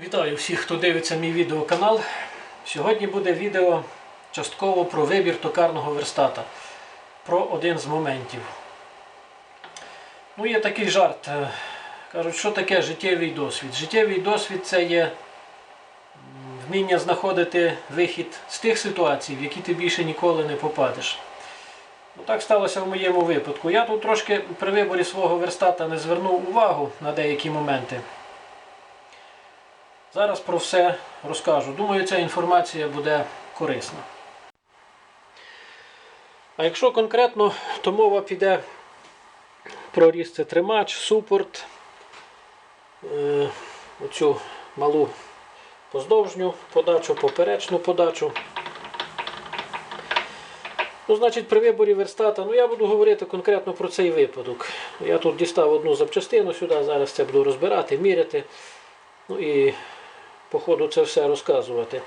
Вітаю всіх, хто дивиться мій відеоканал. Сьогодні буде відео частково про вибір токарного верстата. Про один з моментів. Ну, є такий жарт. е, Кажуть, що таке життєвий досвід? Життєвий досвід це є вміння знаходити вихід з тих ситуацій, в які ти більше ніколи не попадеш. Ну, так сталося в моєму випадку. Я тут трошки при виборі свого верстата не звернув увагу на деякі моменти. Зараз про все розкажу. Думаю, ця інформація буде корисна. А якщо конкретно, то мова піде про різцетримач, супорт, е, оцю малу поздовжню подачу, поперечну подачу. Ну, значить, при виборі верстата, ну я буду говорити конкретно про цей випадок. Я тут дістав одну запчастину сюди, зараз це буду розбирати, міряти. Ну і по ходу це все розказувати.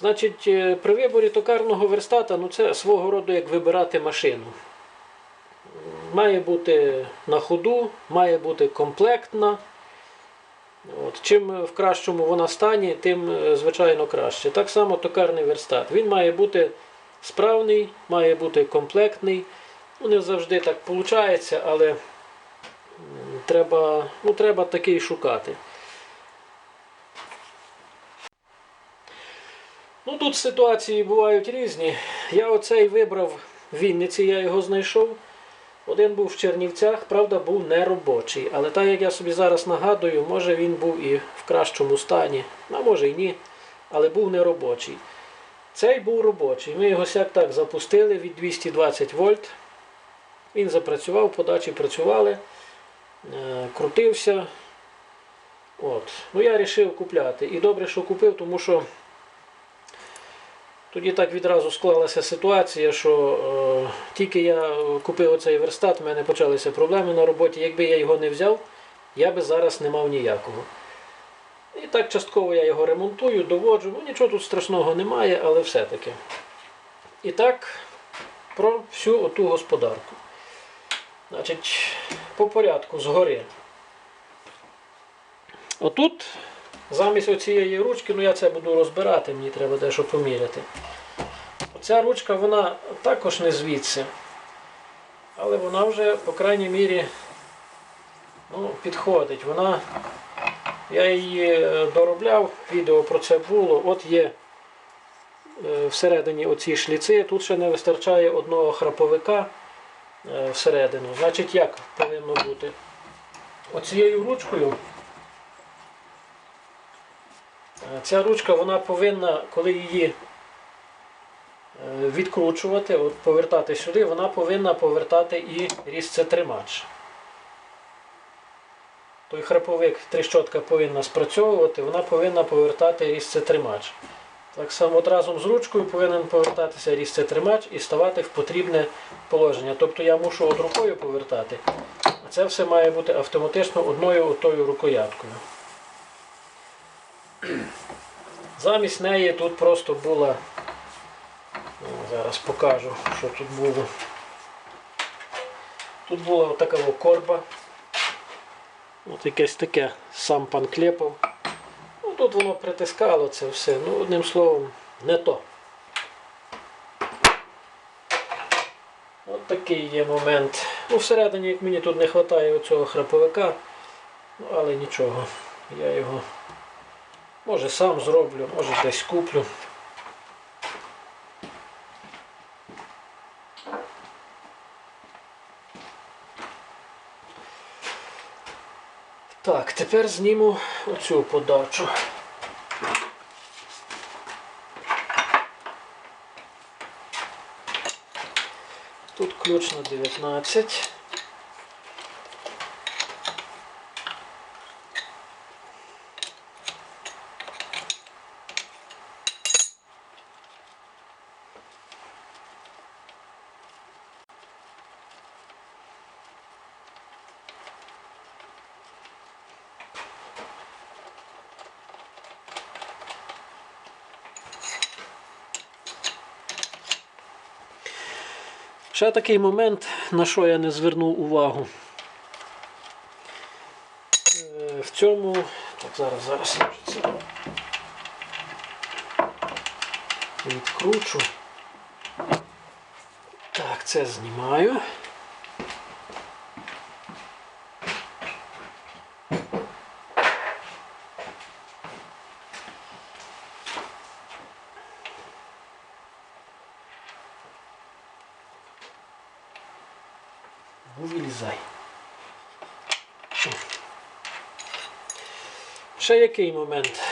Значить, е, при виборі токарного верстата, ну це свого роду як вибирати машину. Має бути на ходу, має бути комплектна. От. Чим в кращому вона стані, тим, е, звичайно, краще. Так само токарний верстат. Він має бути справний, має бути комплектний. Ну, не завжди так виходить, але треба, ну, треба такий шукати. Тут ситуації бувають різні. Я оцей вибрав в Вінниці, я його знайшов. Один був в Чернівцях, правда, був не робочий. Але так як я собі зараз нагадую, може він був і в кращому стані, а може і ні, але був не робочий. Цей був робочий. Ми його сяк так запустили від 220 вольт. Він запрацював, подачі працювали, е, крутився. От. Ну я вирішив купляти. І добре, що купив, тому що тоді так відразу склалася ситуація, що е, тільки я купив оцей верстат, в мене почалися проблеми на роботі. Якби я його не взяв, я би зараз не мав ніякого. І так частково я його ремонтую, доводжу. Ну нічого тут страшного немає, але все-таки. І так, про всю оту господарку. Значить, по порядку згори. Отут Замість оцієї ручки, ну я це буду розбирати, мені треба дещо поміряти. Оця ручка, вона також не звідси. Але вона вже, по крайній мірі, ну, підходить. Вона, я її е, доробляв, відео про це було. От є е, всередині оці шліци, тут ще не вистачає одного храповика е, всередину. Значить, як повинно бути? Оцією ручкою. Е, Ця ручка вона повинна, коли її е, відкручувати, от повертати сюди, вона повинна повертати і різцетримач. Той храповик тріщотка повинна спрацьовувати, вона повинна повертати різцетримач. Так само от разом з ручкою повинен повертатися різцетримач і ставати в потрібне положення. Тобто я мушу от рукою повертати, а це все має бути автоматично одною отою рукояткою. Замість неї тут просто була, ну, зараз покажу, що тут було. Тут була така корба. От якесь таке сам пан клепав. Ну, тут воно притискало це все. Ну, одним словом, не то. От такий є момент. Ну, всередині, як мені тут не вистачає оцього храповика, ну, але нічого. Я його Може сам зроблю, може десь куплю. Так, тепер зніму оцю подачу. Тут ключ на 19. Ще такий момент, на що я не звернув увагу. Е, В цьому, Так, зараз, зараз я вже це відкручу. Так, це знімаю. Ну, вилізай. Ще який момент?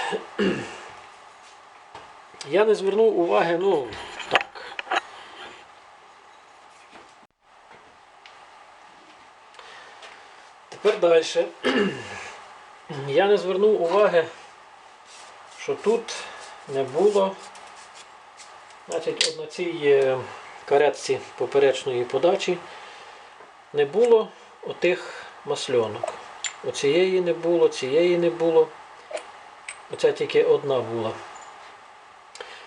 Я не звернув уваги, ну, так. Тепер далі. Я не звернув уваги, що тут не було, значить, на цій е, каретці поперечної подачі не було отих масльонок. Оцієї не було, цієї не було. Оця тільки одна була.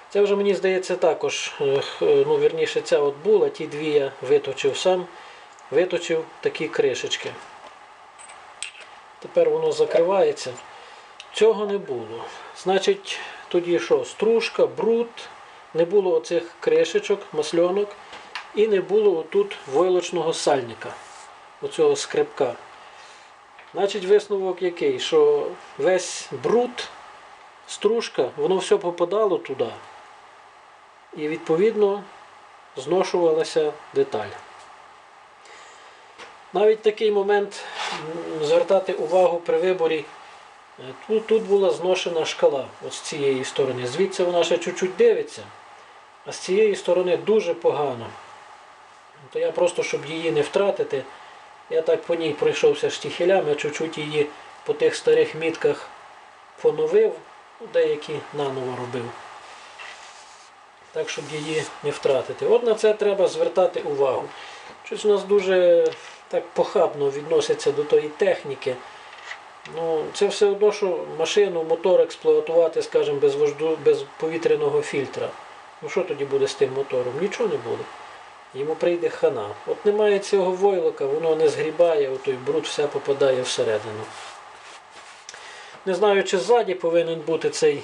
Це вже мені здається також, е, ну вірніше, ця от була, ті дві я виточив сам, виточив такі кришечки. Тепер воно закривається. Цього не було. Значить, тоді що? Стружка, бруд, не було оцих кришечок, масльонок і не було отут войлочного сальника, оцього скрипка. Значить, висновок який? Що весь бруд, стружка, воно все попадало туди. І відповідно зношувалася деталь. Навіть такий момент звертати увагу при виборі. Е, Тут, тут була зношена шкала от з цієї сторони. Звідси вона ще чуть-чуть дивиться, а з цієї сторони дуже погано. То я просто, щоб її не втратити, я так по ній пройшовся штіхелями, чуть-чуть її по тих старих мітках поновив, деякі наново робив. Так, щоб її не втратити. От на це треба звертати увагу. Щось у нас дуже так похабно відносяться до тої техніки. Ну, це все одно, що машину, мотор експлуатувати, скажімо, без вожду, без повітряного фільтра. Ну що тоді буде з тим мотором? Нічого не буде. Йому прийде хана. От немає цього войлока, воно не згрібає, отой бруд все попадає всередину. Не знаю, чи ззаді повинен бути цей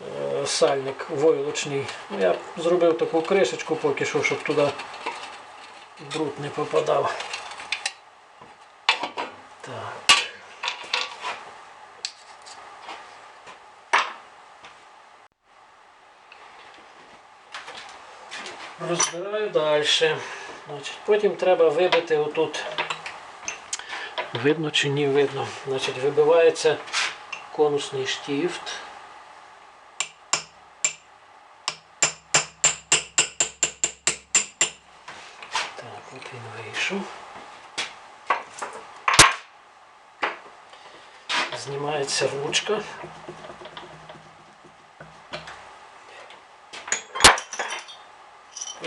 е, сальник войлочний. Ну, я зробив таку кришечку поки що, щоб туди бруд не попадав. Так. Розбираю далі. Значить, потім треба вибити отут. Видно чи ні видно. Значить, вибивається конусний штіфт. Так, от він вийшов. Знімається ручка.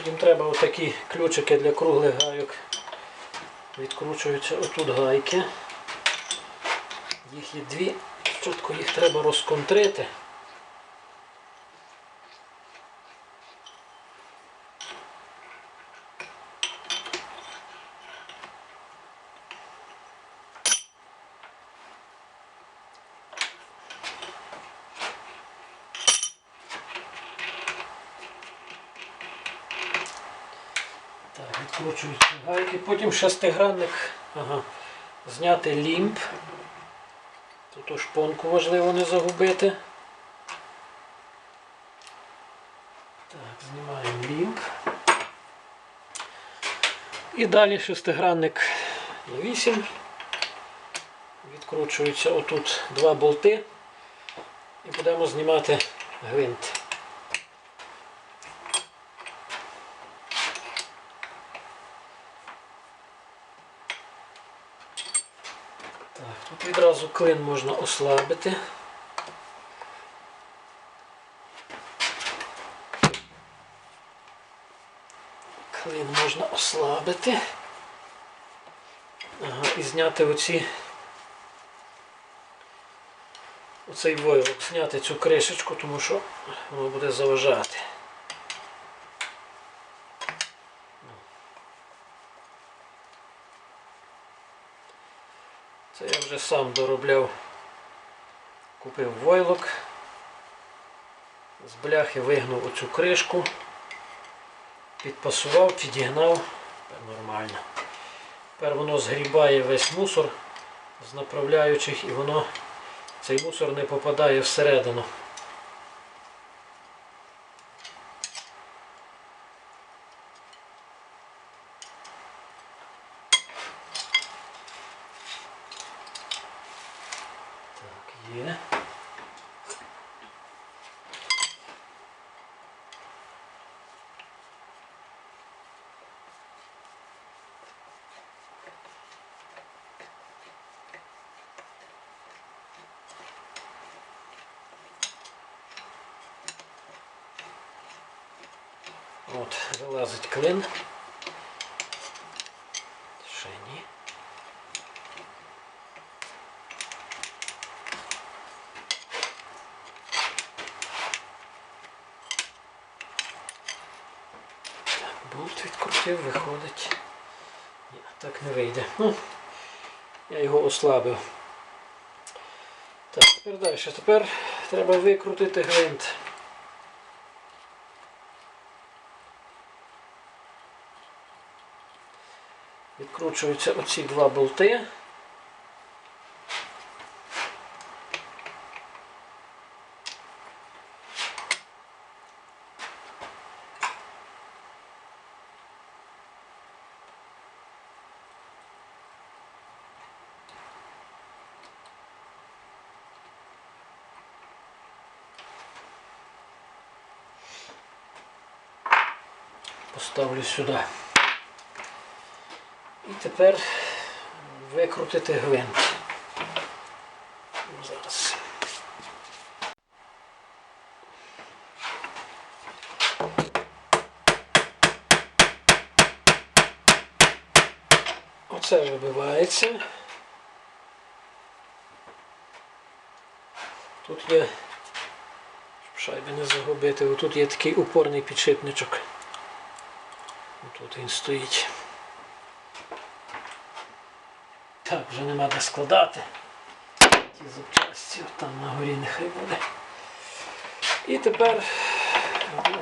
Потім треба отакі ключики для круглих гайок. Відкручуються отут гайки. Їх є дві. Чітко їх треба розконтрити. Так, відкручуються гайки. Потім шестигранник. Ага. Зняти лімб. Тут шпонку важливо не загубити. Так, знімаємо лімб. І далі шестигранник на 8. Відкручуються отут два болти. І будемо знімати гвинт. Так, тут відразу клин можна ослабити. Клин можна ослабити. Ага, і зняти оці оцей войлок, зняти цю кришечку, тому що воно буде заважати. Вже сам доробляв Купив войлок. З бляхи вигнув оцю кришку, підпасував, підігнав. Нормально. Тепер воно згрібає весь мусор з направляючих і воно цей мусор не попадає всередину. Так, є. От, вилазить клин. Ще ні. Так, болт відкрутив, виходить. Ні, так не вийде. Ну, я його ослабив. Так, тепер далі. Тепер треба викрутити гвинт. Відкручуються оці два болти. Поставлю сюди. Тепер викрутити гвинт. Зараз. Оце вибивається. Тут є, щоб шайби не загубити, отут є такий упорний підшипничок. Тут він стоїть. Так, вже нема де складати. Ті запчасті там на горі нехай буде. І тепер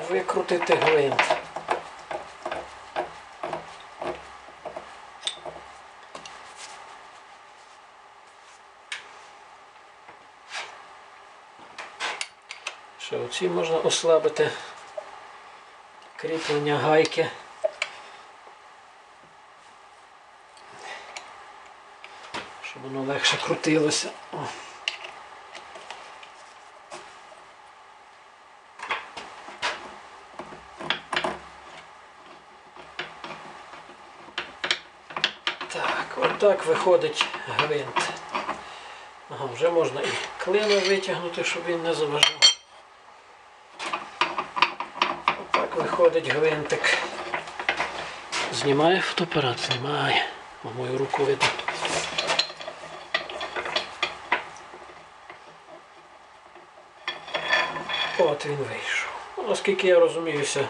викрутити гвинт. Ще оці можна ослабити кріплення гайки. Воно легше крутилося. О. Так, отак виходить гвинт. Ага, вже можна і клина витягнути, щоб він не заважав. Отак виходить гвинтик. Знімає фотоапарат? Знімає. Мою руку видно. Він вийшов. Ну, наскільки я розуміюся,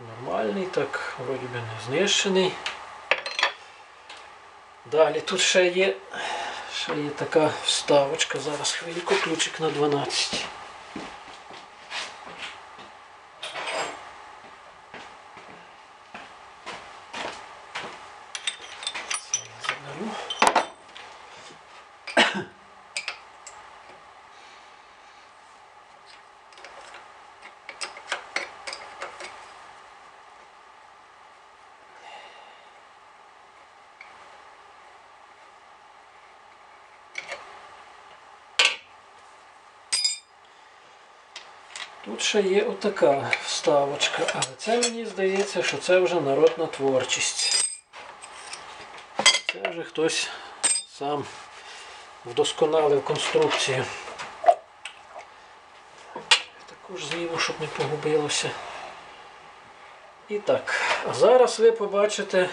нормальний, так, вроді би не знищений. Далі тут ще є, ще є така вставочка, зараз хвильку, ключик на 12. Це я заберу. Тут ще є отака вставочка, але це мені здається, що це вже народна творчість. Це вже хтось сам вдосконалив конструкцію. Також зніму, щоб не погубилося. І так, а зараз ви побачите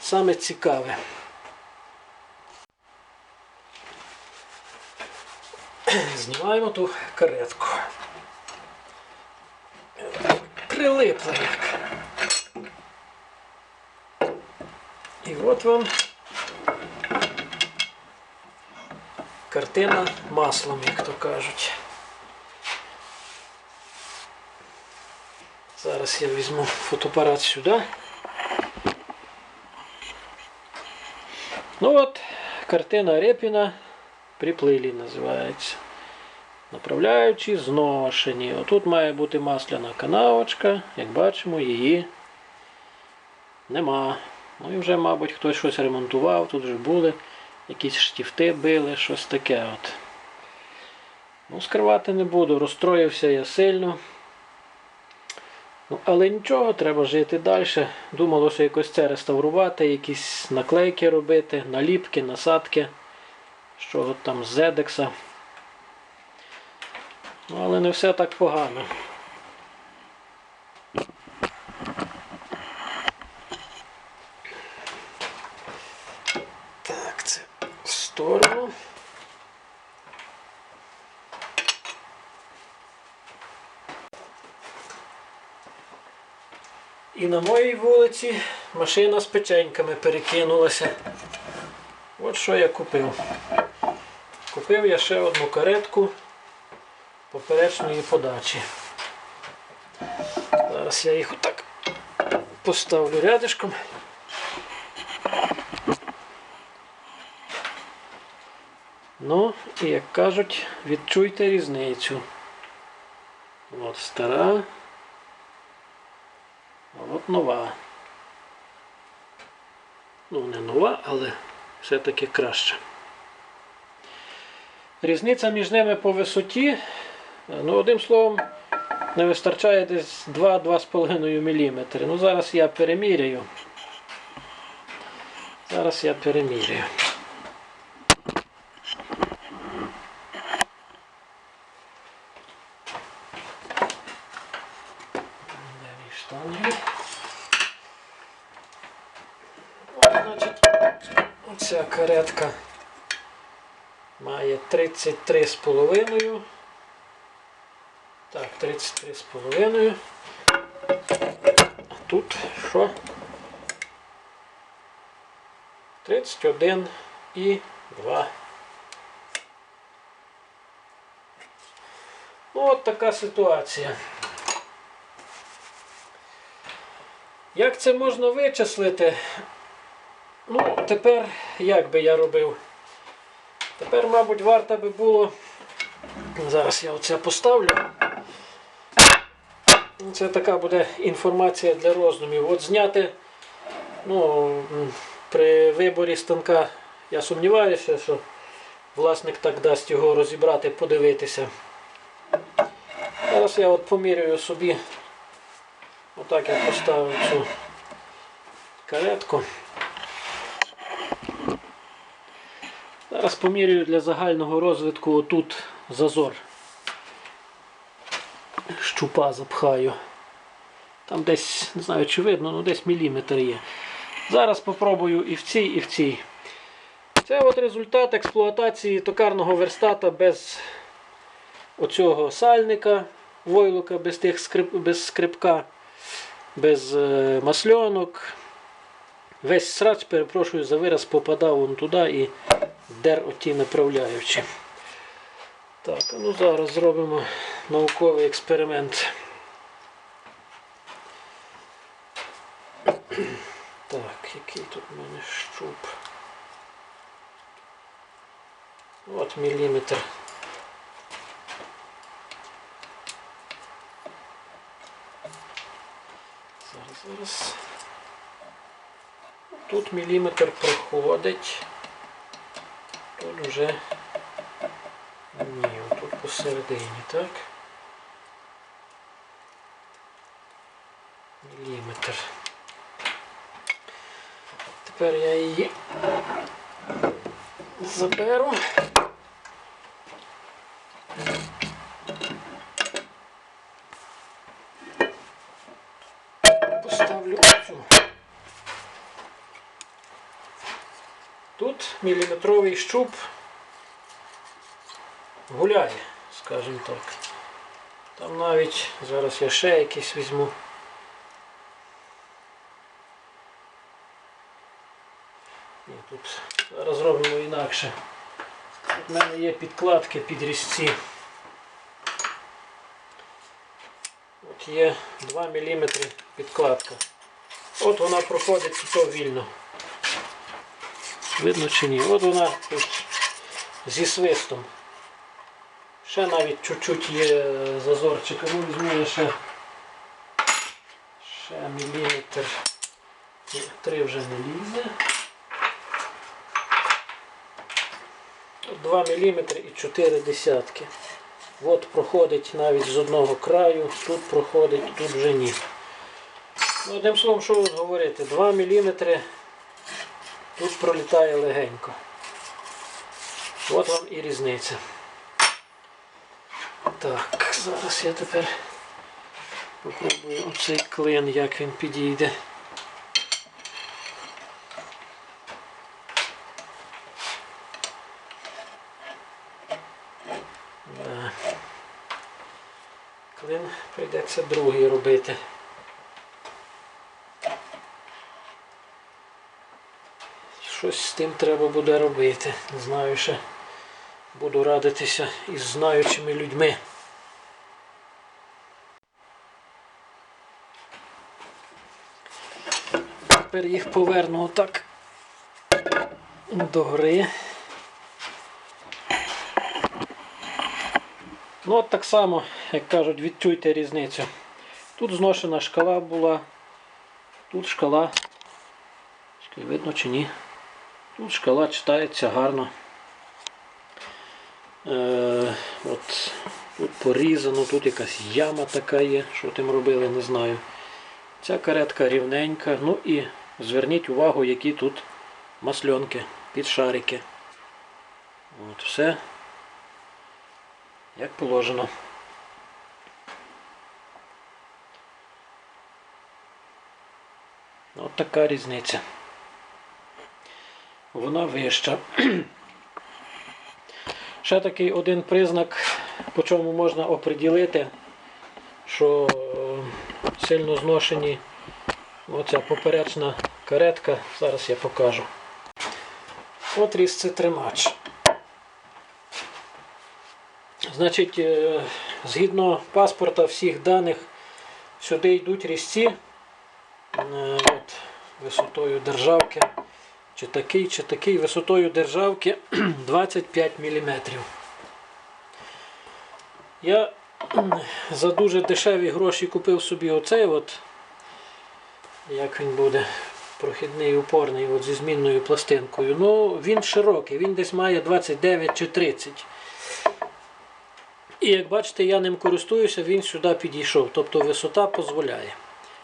саме цікаве. Знімаємо ту каретку. Прилипла як. І от вам Картина маслом, як то кажуть. Зараз я візьму фотоапарат сюди. Ну от, картина Репіна приплилі називається. Направляючи зношені. Отут має бути масляна канавочка, як бачимо, її нема. Ну і вже, мабуть, хтось щось ремонтував, тут вже були якісь штифти били, щось таке. от. Ну, скривати не буду, розстроївся я сильно. Ну, але нічого, треба жити далі. Думалося якось це реставрувати, якісь наклейки робити, наліпки, насадки, що там з зедекса. Ну, але не все так погано. Так, це в сторону. І на моїй вулиці машина з печеньками перекинулася. От що я купив. Купив я ще одну каретку поперечної подачі. Зараз я їх отак поставлю рядишком. Ну, і як кажуть, відчуйте різницю. От стара. А от нова. Ну, не нова, але все-таки краще. Різниця між ними по висоті, ну, одним словом, не вистачає десь 2-2,5 мм. Ну, зараз я переміряю. Зараз я переміряю. Штанги. Значить, оця каретка має 33,5. Так, 33,5. А тут що? 31 і 2. Ну, от така ситуація. Як це можна вичислити? Ну, тепер як би я робив? Тепер, мабуть, варто би було. Зараз я оце поставлю. Це така буде інформація для роздумів. От зняти, ну, при виборі станка я сумніваюся, що власник так дасть його розібрати, подивитися. Зараз я от поміряю собі. Отак я поставив цю каретку. Зараз поміряю для загального розвитку отут зазор. Щупа запхаю. Там десь, не знаю чи видно, ну десь міліметр є. Зараз спробую і в цій, і в цій. Це от результат експлуатації токарного верстата без оцього сальника, войлока, без тих скрип, без скрипка, без е, масльонок. Весь срач, перепрошую за вираз, попадав вон туди і дер оті направляючі. Так, ну зараз зробимо науковий експеримент. Так, який тут в мене щуп? От міліметр. Зараз, зараз. Тут міліметр проходить. Тут вже ні, тут посередині, так? Міліметр. Тепер я її заберу. Поставлю цю. Тут міліметровий щуп гуляє, скажімо так. Там навіть зараз я ще якийсь візьму. Тут зараз зробимо інакше. У мене є підкладки під різці. От є 2 мм підкладка. От вона проходить тут вільно. Видно чи ні? От вона тут зі свистом. Ще навіть чуть-чуть є зазорчик. Ну візьму я ще, ще міліметр. Три вже не лізе. 2 мм і 4 десятки. От проходить навіть з одного краю, тут проходить, тут вже ні. Ну, одним словом, що говорити, 2 мм тут пролітає легенько. От вам і різниця. Так, зараз я тепер попробую оцей клин, як він підійде. Да. Клин прийдеться другий робити. Щось з тим треба буде робити. Не знаю ще. Буду радитися із знаючими людьми. Тепер їх поверну отак до гри. Ну от так само, як кажуть, відчуйте різницю. Тут зношена шкала була, тут шкала, видно чи ні. Тут шкала читається гарно. Е, от, тут порізано, тут якась яма така є, що тим робили, не знаю. Ця каретка рівненька. Ну і зверніть увагу, які тут масльонки, підшарики. От все як положено. От така різниця. Вона вища. Ще такий один признак, по чому можна оприділити, що сильно зношені оця поперечна каретка, зараз я покажу. От різцетримач. Значить, е, згідно паспорта всіх даних, сюди йдуть різці е, от, висотою державки, чи такий, чи такий, висотою державки 25 мм. Я за дуже дешеві гроші купив собі оцей, от, як він буде, прохідний упорний от, зі змінною пластинкою. Ну, він широкий, він десь має 29 чи 30. І як бачите, я ним користуюся, він сюди підійшов. Тобто висота дозволяє.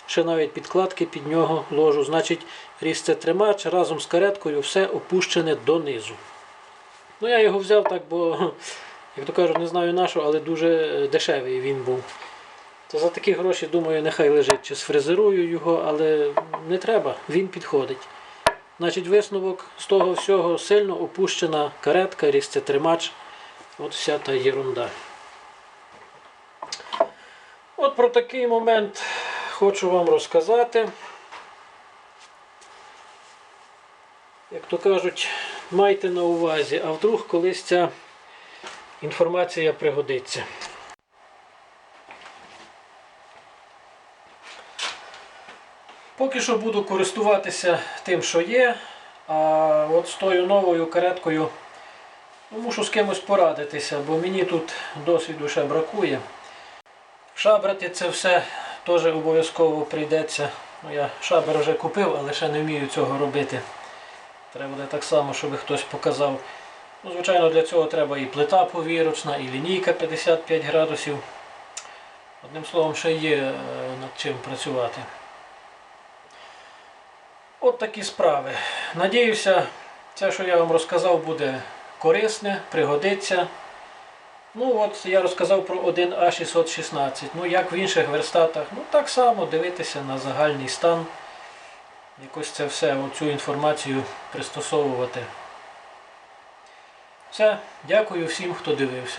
Ще навіть підкладки під нього ложу. Значить, різцетримач разом з кареткою все опущене донизу. Ну, я його взяв так, бо, як то кажуть, не знаю на що, але дуже дешевий він був. То за такі гроші, думаю, нехай лежить чи сфрезерую його, але не треба, він підходить. Значить, висновок з того всього сильно опущена каретка, різцетримач. От вся та єрунда. От про такий момент хочу вам розказати. Як то кажуть, майте на увазі, а вдруг колись ця інформація пригодиться. Поки що буду користуватися тим, що є. А от з тою новою кареткою ну, мушу з кимось порадитися, бо мені тут досвіду ще бракує. Шабрати це все теж обов'язково прийдеться. Ну, я шабер вже купив, але ще не вмію цього робити. Треба буде так само, щоб хтось показав. Ну, Звичайно, для цього треба і плита повірочна, і лінійка 55 градусів. Одним словом, ще є е, над чим працювати. От такі справи. Надіюся, це, що я вам розказав, буде корисне, пригодиться. Ну от я розказав про 1А616. Ну як в інших верстатах, ну так само дивитися на загальний стан. Якось це все, цю інформацію пристосовувати. Все, дякую всім, хто дивився.